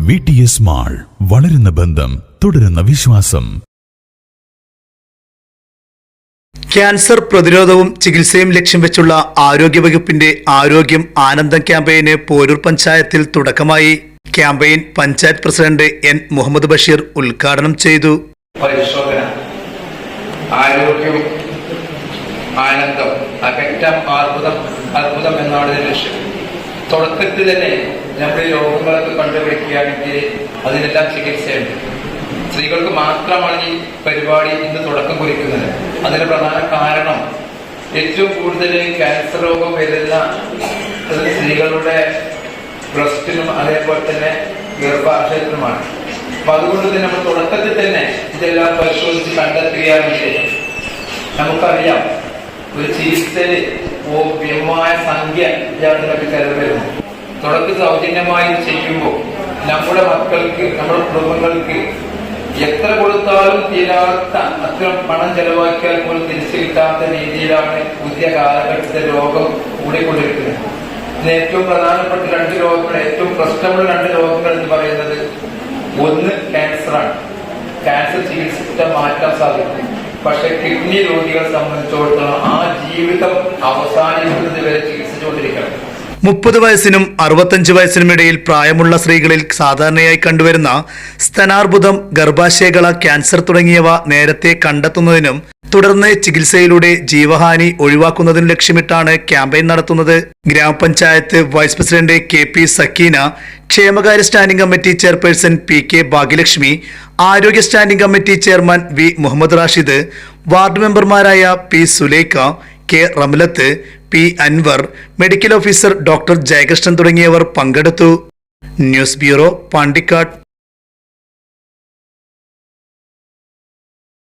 V T S mall വളരുന്ന ബന്ധം തുടരുന്ന വിശ്വാസം. ക്യാൻസർ പ്രതിരോധവും ചികിത്സയും ലക്ഷ്യം വെച്ചുള്ള ആരോഗ്യവകുപ്പിന്റെ ആരോഗ്യം ആനന്ദം ക്യാമ്പയിന് പോരൂർ പഞ്ചായത്തിൽ തുടക്കമായി. Campaign panchayat president N Muhammad Basheer ഉദ്ഘാടനം ചെയ്തു. പരിശോധന ആരോഗ്യം ആനന്ദം അകറ്റം അർബുദം അർബുദം എന്നാണ് ലക്ഷ്യം. തുടക്കത്തിൽ തന്നെ നമ്മുടെ രോഗങ്ങളൊക്കെ കണ്ടുപിടിക്കുകയാണെങ്കിൽ അതിനെല്ലാം ചികിത്സയുണ്ട്. സ്ത്രീകൾക്ക് മാത്രമാണ് ഈ പരിപാടി ഇന്ന് തുടക്കം കുറിക്കുന്നത്. അതിന് പ്രധാന കാരണം ഏറ്റവും കൂടുതൽ ക്യാൻസർ രോഗം വരുന്ന സ്ത്രീകളുടെ ബ്രസ്റ്റിനും അതേപോലെ തന്നെ ഗർഭാശയത്തിനുമാണ്. അപ്പൊ അതുകൊണ്ട് തന്നെ നമ്മൾ തുടക്കത്തിൽ തന്നെ ഇതെല്ലാം പരിശോധിച്ച് കണ്ടെത്തുകയാണെങ്കിൽ നമുക്കറിയാം ഒരു ചികിത്സയിൽ വ്യമായ സംഖ്യ ഇയാളുടെ ചെലവ് വരുന്നു തുടക്കം സൗജന്യമായി ചെയ്യുമ്പോൾ നമ്മുടെ മക്കൾക്ക് നമ്മുടെ കുടുംബങ്ങൾക്ക് എത്ര കൊടുത്താലും തീരാത്ത അത്ര പണം ചെലവാക്കിയാൽ പോലും തിരിച്ചു കിട്ടാത്ത രീതിയിലാണ് പുതിയ കാലഘട്ടത്തിലെ രോഗം കൂടിക്കൊണ്ടിരിക്കുന്നത്. ഇതിന് ഏറ്റവും പ്രധാനപ്പെട്ട രണ്ട് രോഗങ്ങൾ ഏറ്റവും പ്രശ്നമുള്ള രണ്ട് രോഗങ്ങൾ എന്ന് പറയുന്നത് ഒന്ന് ക്യാൻസറാണ് ക്യാൻസർ ചികിത്സിച്ച മാറ്റാൻ സാധിക്കും. പക്ഷെ കിഡ്നി രോഗികളെ സംബന്ധിച്ചിടത്തോളം ആ ജീവിതം അവസാനിക്കുന്നത് വരെ ചികിത്സിച്ചുകൊണ്ടിരിക്കണം. മുപ്പത് വയസ്സിനും അറുപത്തഞ്ച് വയസ്സിനും ഇടയിൽ പ്രായമുള്ള സ്ത്രീകളിൽ സാധാരണയായി കണ്ടുവരുന്ന സ്തനാർബുദം ഗർഭാശയകള ക്യാൻസർ തുടങ്ങിയവ നേരത്തെ കണ്ടെത്തുന്നതിനും തുടർന്ന് ചികിത്സയിലൂടെ ജീവഹാനി ഒഴിവാക്കുന്നതിന് ലക്ഷ്യമിട്ടാണ് ക്യാമ്പയിൻ നടത്തുന്നത്. ഗ്രാമപഞ്ചായത്ത് vice president K P Sakeena ക്ഷേമകാര്യ standing committee chairperson P K Bhagyalakshmi ആരോഗ്യ standing committee chairman V Muhammad Rashid ward മെമ്പർമാരായ P Sulekha K Ramlath P Anwar medical officer doctor Jayakrishnan തുടങ്ങിയവർ പങ്കെടുത്തു. News bureau Pandikkad.